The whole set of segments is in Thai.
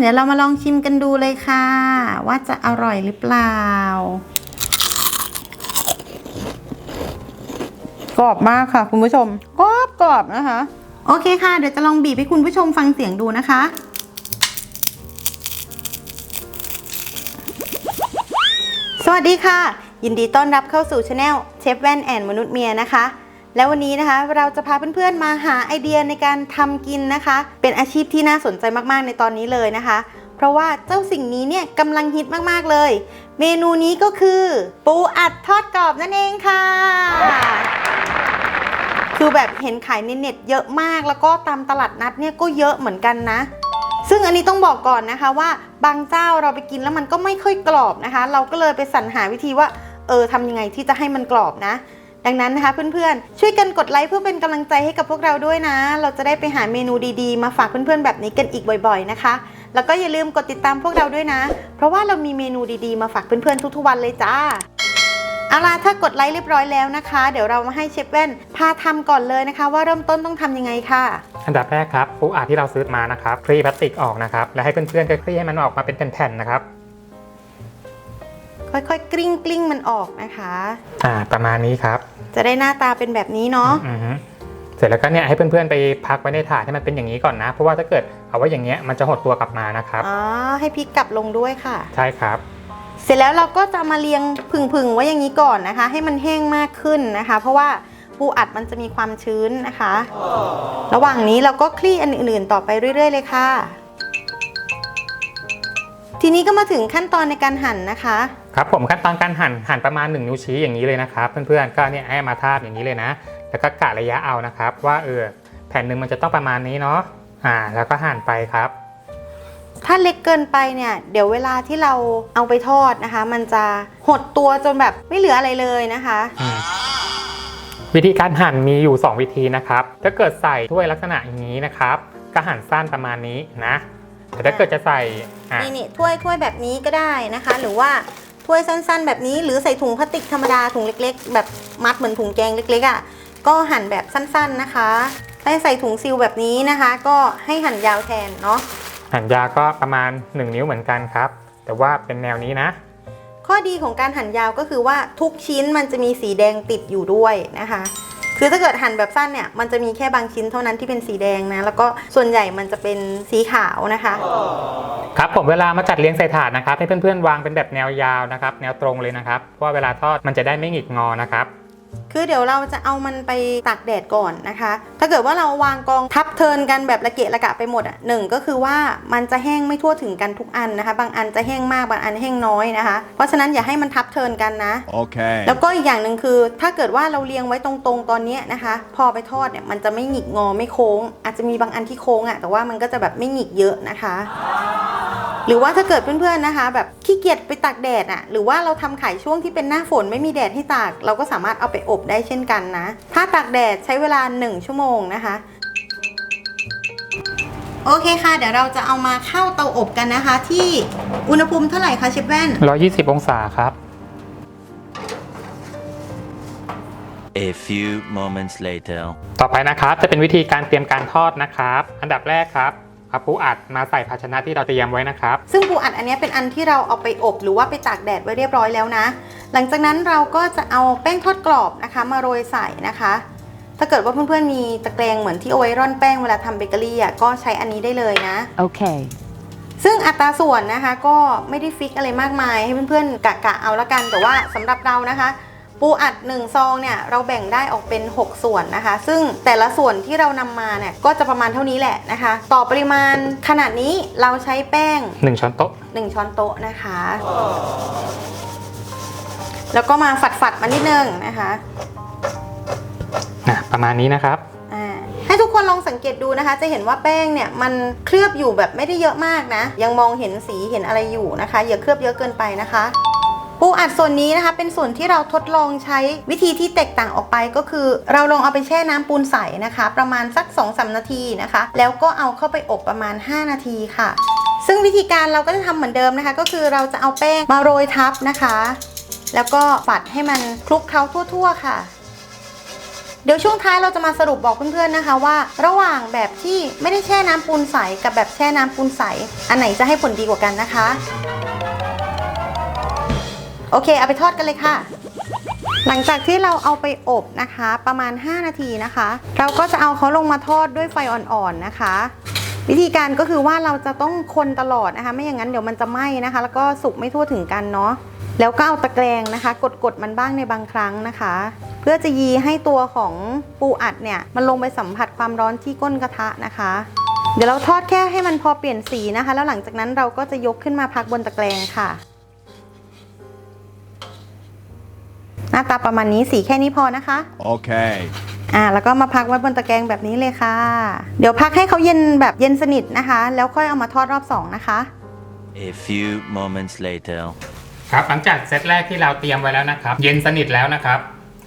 เดี๋ยวเรามาลองชิมกันดูเลยค่ะ ว่าจะอร่อยหรือเปล่า กรอบมากค่ะ คุณผู้ชมกรอบกรอบนะคะ โอเคค่ะ เดี๋ยวจะลองบีบให้คุณผู้ชมฟังเสียงดูนะคะสวัสดีค่ะ ยินดีต้อนรับเข้าสู่ช anel เชฟแว่นแอนมนุษย์เมียนะคะ แล้ววันนี้นะคะเราจะพาเพื่อนๆมาหาไอเดียในการทำกินนะคะ เป็นอาชีพที่น่าสนใจมากๆในตอนนี้เลยนะคะ เพราะว่าเจ้าสิ่งนี้เนี่ยกำลังฮิตมากๆเลย เมนูนี้ก็คือ ปูอัดทอดกรอบนั่นเองค่ะ คือแบบเห็นขายในเน็ตเยอะมากแล้วก็ตามตลาดนัดเนี่ยก็เยอะเหมือนกันนะซึ่งอันนี้ต้องบอกก่อนนะคะว่าบางเจ้าเราไปกินแล้วมันก็ไม่ค่อยกรอบนะคะ เราก็เลยไปสรรหาวิธีว่า เออทำยังไงที่จะให้มันกรอบนะ ดังนั้นนะคะเพื่อนๆ ช่วยกันกดไลค์เพื่อเป็นกำลังใจให้กับพวกเราด้วยนะ เราจะได้ไปหาเมนูดีๆ มาฝากเพื่อนๆ แบบนี้กันอีกบ่อยๆนะคะ แล้วก็อย่าลืมกดติดตามพวกเราด้วยนะ เพราะว่าเรามีเมนูดีๆ มาฝากเพื่อนๆ ทุกๆ วันเลยจ้าเอาล่ะถ้ากดไลค์เรียบร้อยแล้วนะคะ เดี๋ยวเรามาให้เชฟแว่นพาทำก่อนเลยนะคะ ว่าเริ่มต้นต้องทำยังไงค่ะ อันดับแรกครับปูอัดที่เราซื้อมานะครับคลี่พลาสติกออกนะครับ แล้วให้เพื่อนๆคลี่ให้มันออกมาเป็นแผ่นๆนะครับ ค่อยๆกลิ้งกลิ้งมันออกนะคะ อ่า ประมาณนี้ครับ จะได้หน้าตาเป็นแบบนี้เนาะอือฮึเสร็จแล้วก็เนี่ยให้เพื่อนๆไปพักไว้ในถาดให้มันเป็นอย่างนี้ก่อนนะ เพราะว่าถ้าเกิดเอาไว้อย่างเงี้ยมันจะหดตัวกลับมานะครับ อ๋อให้พริกกลับลงด้วยค่ะ ใช่ครับ เสร็จแล้วเราก็จะมาเรียงผึ่งๆไว้อย่างนี้ก่อนนะคะ ให้มันแห้งมากขึ้นนะคะ เพราะว่าปูอัดมันจะมีความชื้นนะคะ ระหว่างนี้เราก็คลี่อันอื่นๆ ต่อไปเรื่อย ๆ เลยค่ะ ทีนี้ก็มาถึงขั้นตอนในการหั่นนะคะ ครับผมขั้นตอนการหั่นหั่นประมาณ 1 นิ้วชี้อย่างนี้เลยนะครับเพื่อนๆก็เนี่ยให้มาทาบอย่างนี้เลยนะ แล้วก็กะระยะเอานะครับ ว่าเออแผ่นหนึ่งมันจะต้องประมาณนี้เนาะอ่า แล้วก็หั่นไปครับถ้าเล็กเกินไปเนี่ย เดี๋ยวเวลาที่เราเอาไปทอดนะคะ มันจะหดตัวจนแบบไม่เหลืออะไรเลยนะคะอืมวิธีการหั่นมีอยู่ 2 วิธีนะครับ ถ้าเกิดใส่ถ้วยลักษณะอย่างนี้นะครับ ก็หั่นสั้นประมาณนี้นะ แต่ถ้าเกิดจะใส่อะนี่นี่ถ้วยถ้วยแบบนี้ก็ได้นะคะ หรือว่า ถ้วยสั้นๆ แบบนี้หรือใส่ถุงพลาสติกธรรมดาถุงเล็ก ๆ แบบมัดเหมือนถุงแกงเล็กๆอะ่ะก็หั่นแบบสั้นๆนะคะถ้าใส่ถุงซิลแบบนี้นะคะ ก็ให้หั่นยาวแทนเนาะหั่นยาวก็ประมาณ 1 นิ้วเหมือนกันครับ แต่ว่าเป็นแนวนี้นะ ข้อดีของการหั่นยาวก็คือว่าทุกชิ้นมันจะมีสีแดงติดอยู่ด้วยนะคะ คือถ้าเกิดหั่นแบบสั้นเนี่ยมันจะมีแค่บางชิ้นเท่านั้นที่เป็นสีแดงนะ แล้วก็ส่วนใหญ่มันจะเป็นสีขาวนะคะ ครับผมเวลามาจัดเรียงใส่ถาดนะครับให้เพื่อนๆวางเป็นแบบแนวยาวนะครับ แนวตรงเลยนะครับเพราะว่าเวลาทอดมันจะได้ไม่หงิกงอนะครับ คือเดี๋ยวเราจะเอามันไปตากแดดก่อนนะคะ ถ้าเกิดว่าเราวางกองทับเทินกันแบบระเกะระกะไปหมดอะหนึ่งก็คือว่ามันจะแห้งไม่ทั่วถึงกันทุกอันนะคะ บางอันจะแห้งมากบางอันแห้งน้อยนะคะ เพราะฉะนั้นอย่าให้มันทับเทินกันนะ Okay. แล้วก็อีกอย่างหนึ่งคือ ถ้าเกิดว่าเราเรียงไว้ตรงๆตอนเนี้ยนะคะ พอไปทอดเนี่ยมันจะไม่หงิกงอไม่โค้ง อาจจะมีบางอันที่โค้งอะ่ะแต่ว่ามันก็จะแบบไม่หงิกเยอะนะคะ หรือว่าถ้าเกิดเพื่อนๆนะคะ แบบขี้เกียจไปตากแดดอะ่ะหรือว่าเราทำขายช่วงที่เป็นหน้าฝนไม่มีแดดให้ตาก เราก็สามารถเอาไปอบได้เช่นกันนะ ถ้าตากแดดใช้เวลา 1 ชั่วโมงนะคะโอเคค่ะ เดี๋ยวเราจะเอามาเข้าเตาอบกันนะคะ ที่อุณหภูมิเท่าไหร่คะเชฟแว่น 120 องศาครับ A few moments later. ต่อไปนะครับจะเป็นวิธีการเตรียมการทอดนะครับ อันดับแรกครับ เอาปูอัดมาใส่ภาชนะที่เราเตรียมไว้นะครับ ซึ่งปูอัดอันเนี้ยเป็นอันที่เราเอาไปอบหรือว่าไปตากแดดไว้เรียบร้อยแล้วนะ หลังจากนั้นเราก็จะเอาแป้งทอดกรอบนะคะ มาโรยใส่นะคะ ถ้าเกิดว่าเพื่อนๆมีตะแกรงเหมือนที่เอาไว้ร่อนแป้งเวลาทำเบเกอรี่อะก็ใช้อันนี้ได้เลยนะ Okay. ซึ่งอัตราส่วนนะคะก็ไม่ได้ฟิกอะไรมากมายให้เพื่อนๆกะกะเอาละกันแต่ว่าสำหรับเรานะคะ ปูอัด1ซองเนี่ยเราแบ่งได้ออกเป็น 6 ส่วนนะคะ ซึ่งแต่ละส่วนที่เรานำมาเนี่ยก็จะประมาณเท่านี้แหละนะคะ ต่อปริมาณขนาดนี้เราใช้แป้ง 1 ช้อนโต๊ะ 1 ช้อนโต๊ะนะคะ แล้วก็มาฝัดๆมานิดนึงนะคะนะประมาณนี้นะครับอ่าให้ทุกคนลองสังเกตดูนะคะ จะเห็นว่าแป้งเนี่ยมันเคลือบอยู่แบบไม่ได้เยอะมากนะ ยังมองเห็นสีเห็นอะไรอยู่นะคะอย่าเคลือบเยอะเกินไปนะคะ ปูอัดส่วนนี้นะคะ เป็นส่วนที่เราทดลองใช้วิธีที่แตกต่างออกไปก็คือ เราลองเอาไปแช่น้ำปูนใสนะคะ ประมาณสัก2อสนาทีนะคะ แล้วก็เอาเข้าไปอบประมาณ 5 นาทีค่ะ ซึ่งวิธีการเราก็จะทำเหมือนเดิมนะคะ ก็คือเราจะเอาแป้งมาโรยทับนะคะ แล้วก็ปัดให้มันคลุกเคล้าทั่ว ๆ ค่ะเดี๋ยวช่วงท้ายเราจะมาสรุปบอกเพื่อนๆนะคะว่า ระหว่างแบบที่ไม่ได้แช่น้ำปูนใสกับแบบแช่น้ำปูนใส อันไหนจะให้ผลดีกว่ากันนะคะ โอเค เอาไปทอดกันเลยค่ะ หลังจากที่เราเอาไปอบนะคะ ประมาณ 5 นาทีนะคะ เราก็จะเอาเขาลงมาทอดด้วยไฟอ่อนๆนะคะ วิธีการก็คือว่าเราจะต้องคนตลอดนะคะ ไม่อย่างนั้นเดี๋ยวมันจะไหม้นะคะ แล้วก็สุกไม่ทั่วถึงกันเนาะแล้วก็เอาตะแกรงนะคะ กดๆมันบ้างในบางครั้งนะคะ เพื่อจะยีให้ตัวของปูอัดเนี่ยมันลงไปสัมผัสความร้อนที่ก้นกระทะนะคะ เดี๋ยวเราทอดแค่ให้มันพอเปลี่ยนสีนะคะ แล้วหลังจากนั้นเราก็จะยกขึ้นมาพักบนตะแกรงค่ะ หน้าตาประมาณนี้สีแค่นี้พอนะคะ Okay. อ่าแล้วก็มาพักไว้บนตะแกรงแบบนี้เลยค่ะ เดี๋ยวพักให้เขาเย็นแบบเย็นสนิทนะคะ แล้วค่อยเอามาทอดรอบสองนะคะ A few moments later. ครับหลังจากเซตแรกที่เราเตรียมไว้แล้วนะครับ เย็นสนิทแล้วนะครับ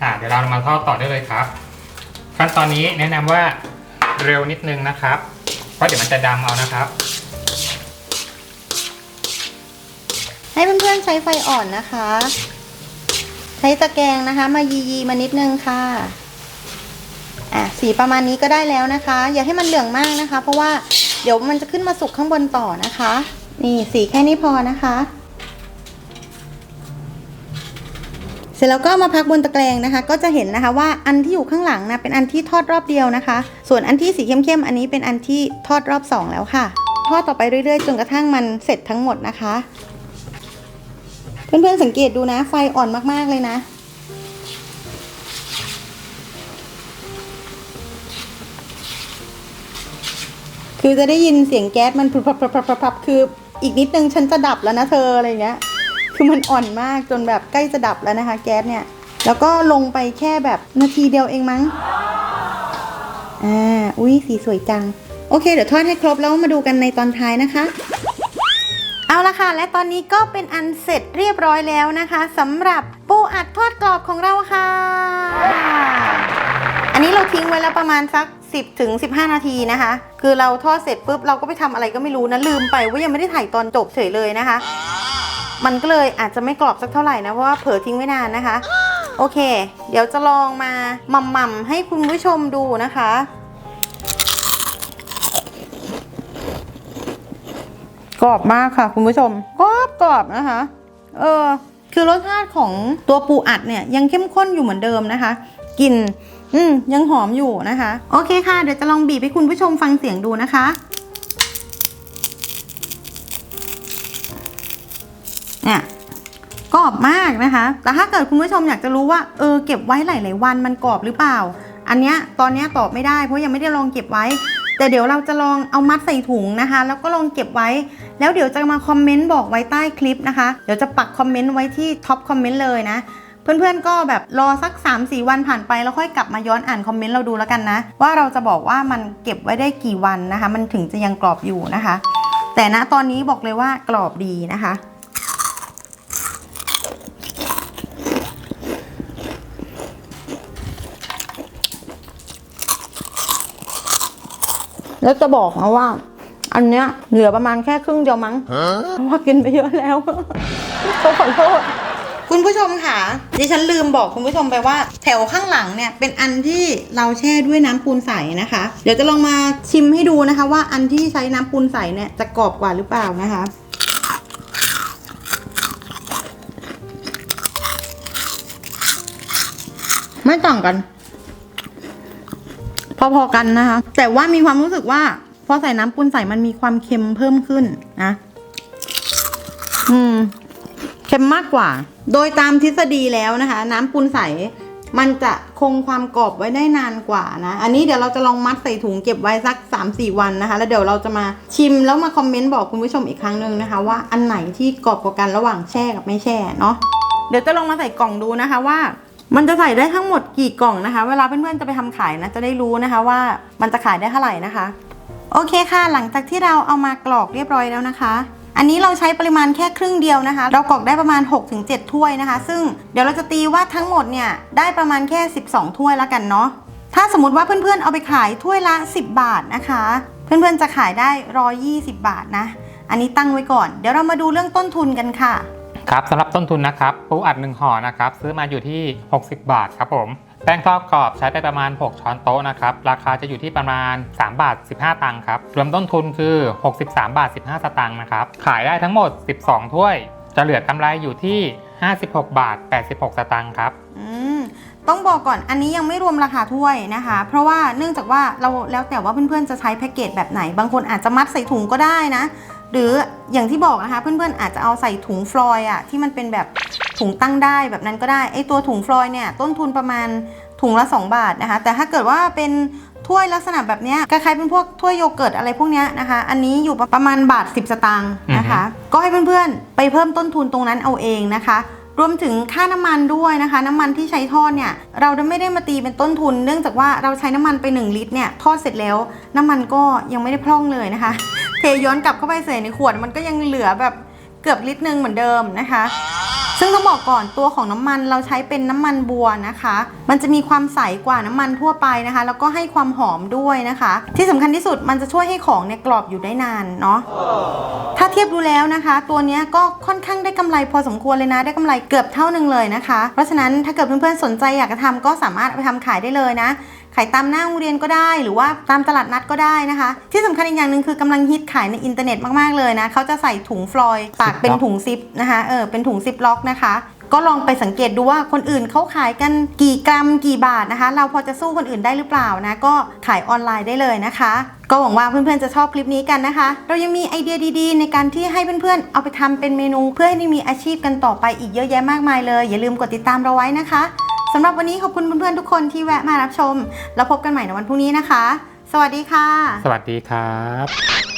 อ่าเดี๋ยวเรามาทอดต่อได้เลยครับ ขั้นตอนนี้แนะนำว่าเร็วนิดนึงนะครับ เพราะเดี๋ยวมันจะดำเอานะครับ ให้เพื่อนๆใช้ไฟอ่อนนะคะ ใช้ตะแกรงนะคะ มายียีมานิดนึงค่ะ อะสีประมาณนี้ก็ได้แล้วนะคะ อย่าให้มันเหลืองมากนะคะ เพราะว่าเดี๋ยวมันจะขึ้นมาสุกข้างบนต่อนะคะ นี่สีแค่นี้พอนะคะ เสร็จแล้วก็มาพักบนตะแกรงนะคะ ก็จะเห็นนะคะว่าอันที่อยู่ข้างหลังนะเป็นอันที่ทอดรอบเดียวนะคะ ส่วนอันที่สีเข้มๆอันนี้เป็นอันที่ทอดรอบสองแล้วค่ะทอดต่อไปเรื่อยๆ จนกระทั่งมันเสร็จทั้งหมดนะคะ เพื่อนๆสังเกตดูนะ ไฟอ่อนมากๆเลยนะ คือจะได้ยินเสียงแก๊สมันพรับพรับพรับคืออีกนิดนึงฉันจะดับแล้วนะเธออะไรเงี้ย คือมันอ่อนมากจนแบบใกล้จะดับแล้วนะคะ แก๊สเนี่ย แล้วก็ลงไปแค่แบบนาทีเดียวเองมั้ง อ่า อุ้ยสีสวยจัง โอเค เดี๋ยวทอดให้ครบแล้วมาดูกันในตอนท้ายนะคะ เอาละค่ะ และตอนนี้ก็เป็นอันเสร็จเรียบร้อยแล้วนะคะสำหรับปูอัดทอดกรอบของเราค่ะ อันนี้เราทิ้งไว้แล้วประมาณสัก 10ถึง15 นาทีนะคะ คือเราทอดเสร็จปุ๊บเราก็ไปทำอะไรก็ไม่รู้นะลืมไปว่ายังไม่ได้ถ่ายตอนจบเฉยเลยนะคะ มันก็เลยอาจจะไม่กรอบสักเท่าไหร่นะเพราะว่าเผลอทิ้งไว้นานนะคะ โอเค เดี๋ยวจะลองมาหม่ำๆให้คุณผู้ชมดูนะคะ กรอบมากค่ะ คุณผู้ชมกรอบกรอบนะคะ เออคือรสชาติของตัวปูอัดเนี่ยยังเข้มข้นอยู่เหมือนเดิมนะคะกลิ่นอืมยังหอมอยู่นะคะ โอเคค่ะ เดี๋ยวจะลองบีบให้คุณผู้ชมฟังเสียงดูนะคะเนี่ยกรอบมากนะคะ แต่ถ้าเกิดคุณผู้ชมอยากจะรู้ว่าเออเก็บไว้หลาย ๆ วันมันกรอบหรือเปล่า อันเนี้ยตอนเนี้ยตอบไม่ได้เพราะยังไม่ได้ลองเก็บไว้ แต่เดี๋ยวเราจะลองเอามัดใส่ถุงนะคะ แล้วก็ลองเก็บไว้ แล้วเดี๋ยวจะมาคอมเมนต์บอกไว้ใต้คลิปนะคะ เดี๋ยวจะปักคอมเมนต์ไว้ที่ท็อปคอมเมนต์เลยนะ เพื่อนๆก็แบบรอสัก 3-4 วันผ่านไปแล้วค่อยกลับมาย้อนอ่านคอมเมนต์เราดูแล้วกันนะ ว่าเราจะบอกว่ามันเก็บไว้ได้กี่วันนะคะ มันถึงจะยังกรอบอยู่นะคะ แต่ณตอนนี้บอกเลยว่ากรอบดีนะคะแล้วจะบอกนะว่า อันเนี้ยเหลือประมาณแค่ครึ่งเดียวมั้งเพราะว่ากินไปเยอะแล้วเขาขอโทษคุณผู้ชมค่ะดิฉันลืมบอกคุณผู้ชมไปว่า แถวข้างหลังเนี่ยเป็นอันที่เราแช่ด้วยน้ำปูนใสนะคะ เดี๋ยวจะลองมาชิมให้ดูนะคะ ว่าอันที่ใช้น้ำปูนใสเนี่ยจะกรอบกว่าหรือเปล่านะคะไม่ต่างกัน พอๆกันนะคะ แต่ว่ามีความรู้สึกว่า พอใส่น้ำปูนใส่มันมีความเค็มเพิ่มขึ้นนะอืมเค็มมากกว่า โดยตามทฤษฎีแล้วนะคะ น้ำปูนใสมันจะคงความกรอบไว้ได้นานกว่านะ อันนี้เดี๋ยวเราจะลองมัดใส่ถุงเก็บไว้สัก 3-4 วันนะคะ แล้วเดี๋ยวเราจะมาชิมแล้วมาคอมเมนต์บอกคุณผู้ชมอีกครั้งหนึ่งนะคะ ว่าอันไหนที่กรอบกว่ากันระหว่างแช่กับไม่แช่เนาะ เดี๋ยวจะลองมาใส่กล่องดูนะคะว่า มันจะใส่ได้ทั้งหมดกี่กล่องนะคะ เวลาเพื่อนๆจะไปทำขายนะจะได้รู้นะคะว่ามันจะขายได้เท่าไหร่นะคะ โอเคค่ะ หลังจากที่เราเอามากรอกเรียบร้อยแล้วนะคะ อันนี้เราใช้ปริมาณแค่ครึ่งเดียวนะคะ เรากรอกได้ประมาณ 6-7 ถ้วยนะคะ ซึ่งเดี๋ยวเราจะตีว่าทั้งหมดเนี่ยได้ประมาณแค่ 12 ถ้วยแล้วกันเนาะถ้าสมมติว่าเพื่อนๆเอาไปขายถ้วยละ 10 บาทนะคะ เพื่อนๆจะขายได้ 120 บาทนะ อันนี้ตั้งไว้ก่อน เดี๋ยวเรามาดูเรื่องต้นทุนกันค่ะ ครับสำหรับต้นทุนนะครับ ปูอัดหนึ่งห่อนะครับ ซื้อมาอยู่ที่ 60 บาทครับผม แป้งทอดกรอบใช้ไปประมาณ 6 ช้อนโต๊ะนะครับ ราคาจะอยู่ที่ประมาณ 3 บาท 15 ตังค์ครับ รวมต้นทุนคือ 63 บาท 15 สตางค์นะครับ ขายได้ทั้งหมด 12 ถ้วย จะเหลือกำไรอยู่ที่ 56 บาท 86 สตางค์ครับต้องบอกก่อนอันนี้ยังไม่รวมราคาถ้วยนะคะ เพราะว่าเนื่องจากว่าเราแล้วแต่ว่าเพื่อนๆจะใช้แพ็กเกจแบบไหน บางคนอาจจะมัดใส่ถุงก็ได้นะ หรืออย่างที่บอกนะคะ เพื่อนๆอาจจะเอาใส่ถุงฟลอยอะที่มันเป็นแบบ ถุงตั้งได้แบบนั้นก็ได้ไอตัวถุงฟลอยเนี่ยต้นทุนประมาณถุงละ 2 บาทนะคะ แต่ถ้าเกิดว่าเป็นถ้วยลักษณะแบบเนี้ยคล้ายๆเป็นพวกถ้วยโยเกิร์ตอะไรพวกเนี้ยนะคะ อันนี้อยู่ประมาณบาท 10 สตางค์นะคะ ก็ให้เพื่อนๆ ไปเพิ่มต้นทุนตรงนั้นเอาเองนะคะ รวมถึงค่าน้ำมันด้วยนะคะ น้ำมันที่ใช้ทอดเนี่ยเราไม่ได้มาตีเป็นต้นทุน เนื่องจากว่าเราใช้น้ำมันไป 1 ลิตรเนี่ยทอดเสร็จแล้ว น้ำมันก็ยังไม่ได้พร่องเลยนะคะ เทย้อนกลับเข้าไปใส่ในขวดมันก็ยังเหลือแบบเกือบลิตรหนึ่งเหมือนเดิมนะคะ ซึ่งต้องบอกก่อนตัวของน้ำมันเราใช้เป็นน้ำมันบัวนะคะ มันจะมีความใสกว่าน้ำมันทั่วไปนะคะ แล้วก็ให้ความหอมด้วยนะคะ ที่สำคัญที่สุดมันจะช่วยให้ของเนี่ยกรอบอยู่ได้นานเนาะถ้าเทียบดูแล้วนะคะ ตัวนี้ก็ค่อนข้างได้กำไรพอสมควรเลยนะได้กำไรเกือบเท่าหนึ่งเลยนะคะ เพราะฉะนั้นถ้าเกิดเพื่อนๆสนใจอยากจะทำก็สามารถไปทำขายได้เลยนะขายตามหน้าโรงเรียนก็ได้ หรือว่าตามตลาดนัดก็ได้นะคะ ที่สำคัญอีกอย่างหนึ่งคือกำลังฮิตขายในอินเทอร์เน็ตมากๆเลยนะเขาจะใส่ถุงฟลอยด์ปากเป็นถุงซิปนะคะเออเป็นถุงซิปล็อกนะคะก็ลองไปสังเกตดูว่าคนอื่นเขาขายกันกี่กรัมกี่บาทนะคะ เราพอจะสู้คนอื่นได้หรือเปล่านะ ก็ขายออนไลน์ได้เลยนะคะ ก็หวังว่าเพื่อนๆจะชอบคลิปนี้กันนะคะ เรายังมีไอเดียดีๆ ในการที่ให้เพื่อนๆเอาไปทำเป็นเมนู เพื่อให้ได้มีอาชีพกันต่อไปอีกเยอะแยะมากมายเลย อย่าลืมกดติดตามเราไว้นะคะ สำหรับวันนี้ขอบคุณเพื่อนๆทุกคนที่แวะมารับชม แล้วพบกันใหม่ในวันพรุ่งนี้นะคะ สวัสดีค่ะ สวัสดีครับ